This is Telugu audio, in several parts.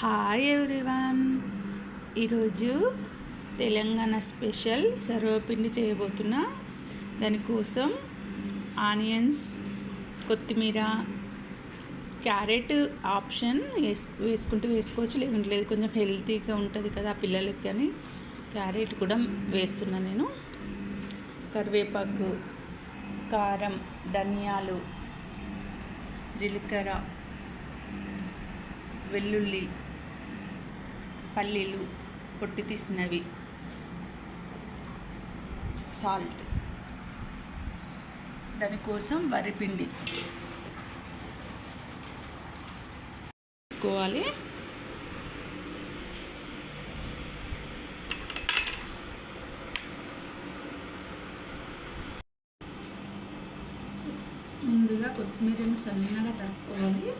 హాయ్ ఎవ్రీవన్ ఈరోజు తెలంగాణ స్పెషల్ సర్వపిండి చేయబోతున్నా దానికోసం ఆనియన్స్ కొత్తిమీర క్యారెట్ ఆప్షన్ వేసు వేసుకుంటే వేసుకోవచ్చు లేకుంటే లేదు. కొంచెం హెల్తీగా ఉంటుంది కదా పిల్లలకి కానీ క్యారెట్ కూడా వేస్తున్నా నేను. కరివేపాకు కారం ధనియాలు జీలకర్ర వెల్లుల్లి పల్లీలు పొట్టి తీసినవి. సాల్ట్ దానికోసం వరిపిండి తీసుకోవాలి ముందుగా కొత్తిమీరని సన్నగా తరుపుకోవాలి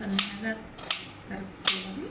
సన్నగా తరుపుకోవాలి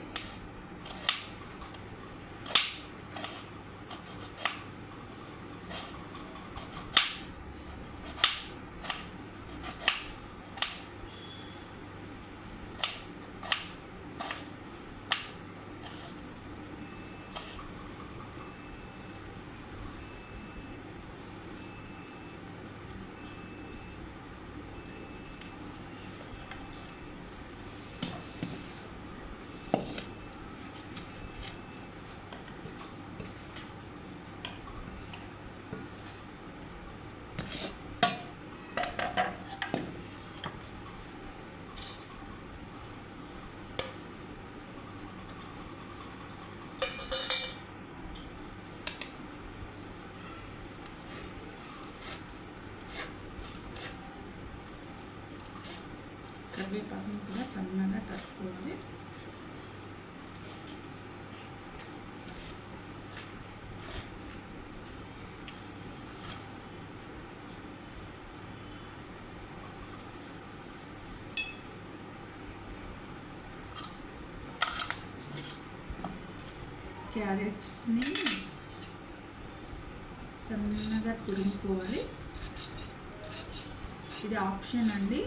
కరివేపాకుని కూడా సన్నగా తరుపుకోవాలి క్యారెట్స్ని సన్నగా తురుముకోవాలి. ఇది ఆప్షన్ అండి.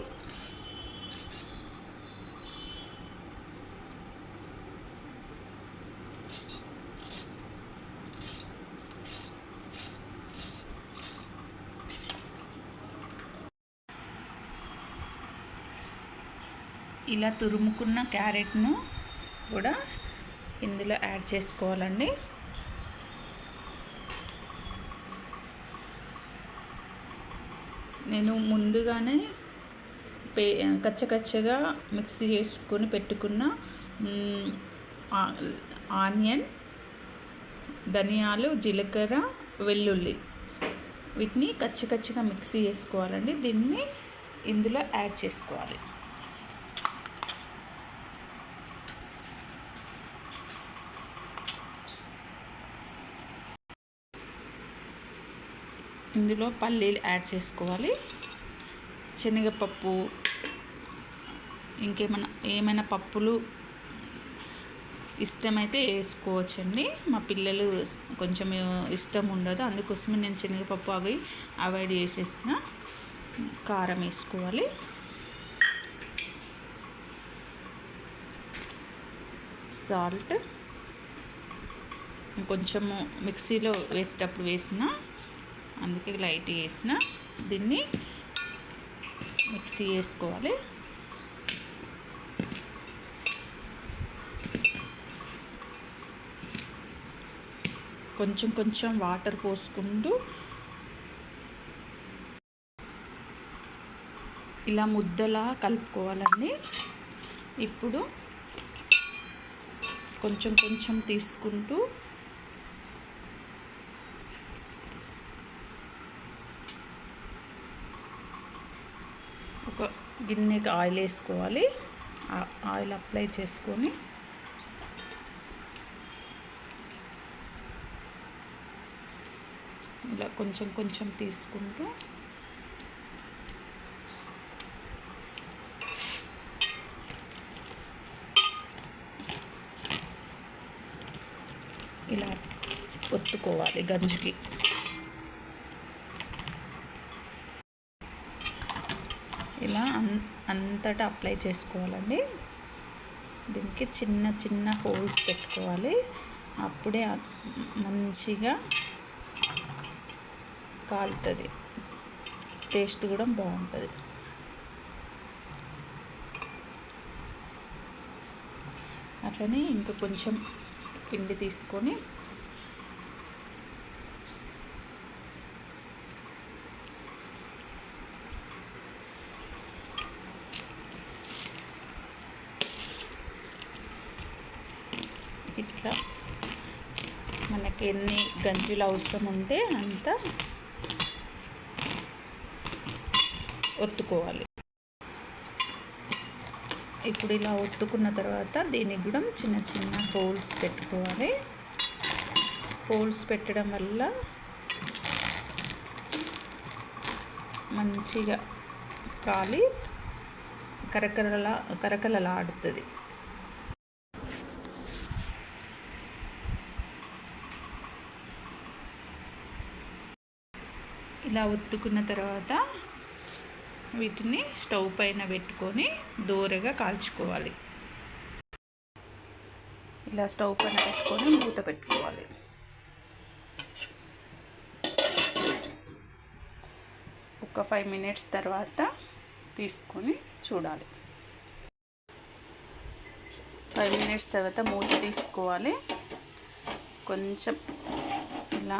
ఇలా తురుముకున్న క్యారెట్ను కూడా ఇందులో యాడ్ చేసుకోవాలండి. నేను ముందుగానే పే కచ్చకచ్చగా మిక్సీ చేసుకొని పెట్టుకున్న ఆనియన్ ధనియాలు జీలకర్ర వెల్లుల్లి వీటిని కచ్చకచ్చగా మిక్సీ చేసుకోవాలండి. దీన్ని ఇందులో యాడ్ చేసుకోవాలి. ఇందులో పల్లీలు యాడ్ చేసుకోవాలి. శనగపప్పు ఇంకేమైనా ఏమైనా పప్పులు ఇష్టమైతే వేసుకోవచ్చండి. మా పిల్లలు కొంచెం ఇష్టం ఉండదు. అందుకోసమే నేను శనగపప్పు అవి అవాయిడ్ చేసేసిన. కారం వేసుకోవాలి. సాల్ట్. కొంచెము మిక్సీలో వేసేటప్పుడు వేసిన అందుకే లైట్ వేసిన దీన్ని మిక్సీ వేసుకోవాలి కొంచెం కొంచెం వాటర్ పోసుకుంటూ ఇలా ముద్దలా కలుపుకోవాలండి. ఇప్పుడు కొంచెం కొంచెం తీసుకుంటూ ఒక గిన్నెకి ఆయిల్ వేసుకోవాలి. ఆయిల్ అప్లై చేసుకొని ఇలా కొంచెం కొంచెం తీసుకుంటూ ఇలా ఒత్తుకోవాలి గంజికి ఇలా అన్ అంతటా అప్లై చేసుకోవాలండి. దీనికి చిన్న చిన్న హోల్స్ పెట్టుకోవాలి. అప్పుడే మంచిగా కాలుతుంది. టేస్ట్ కూడా బాగుంటుంది. అట్లనే ఇంకా కొంచెం పిండి తీసుకొని ఇట్లా మనకి ఎన్ని గంజులు అవసరం ఉంటే అంత ఒత్తుకోవాలి. ఇప్పుడు ఇలా ఒత్తుకున్న తర్వాత దీనికి కూడా చిన్న చిన్న హోల్స్ పెట్టుకోవాలి. హోల్స్ పెట్టడం వల్ల మంచిగా కాలి కరకరలా కరకలలాడుతుంది ఇలా ఒత్తుకున్న తర్వాత వీటిని స్టవ్ పైన పెట్టుకొని దూరగా కాల్చుకోవాలి. ఇలా స్టవ్ పైన పెట్టుకొని మూత పెట్టుకోవాలి. ఒక ఫైవ్ మినిట్స్ తర్వాత తీసుకొని చూడాలి. ఫైవ్ మినిట్స్ తర్వాత మూత తీసుకోవాలి. కొంచెం ఇలా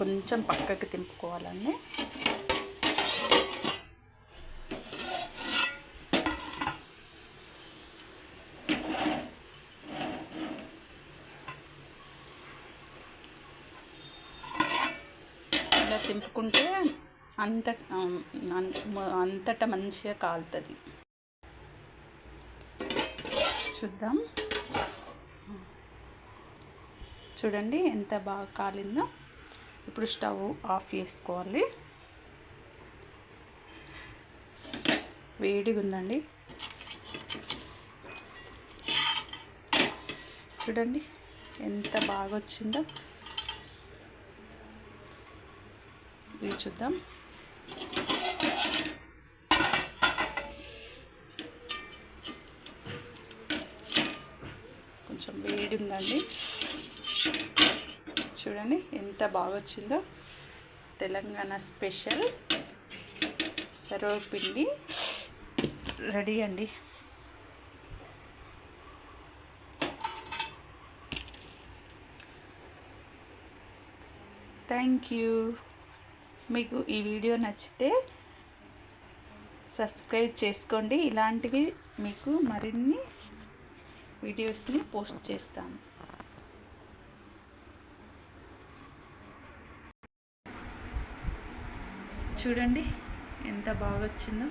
కొంచెం పక్కకి తింపుకోవాలండి ఇలా తింపుకుంటే అంత అంతటా మంచిగా కాలుతుంది. చూద్దాం. చూడండి ఎంత బాగా కాలిందో. ఇప్పుడు స్టవ్ ఆఫ్ చేసుకోవాలి. వేడిగా ఉందండి. చూడండి ఎంత బాగా వచ్చిందో. ఇది చూద్దాం. కొంచెం వేడి ఉందండి. చూడండి ఎంత బాగా వచ్చిందో తెలంగాణ స్పెషల్ సర్వపిండి రెడీ అండి. థ్యాంక్ యూ మీకు ఈ వీడియో నచ్చితే సబ్స్క్రైబ్ చేసుకోండి. ఇలాంటివి మీకు మరిన్ని వీడియోస్ని పోస్ట్ చేస్తాను. చూడండి. ఎంత బాగా వచ్చిందో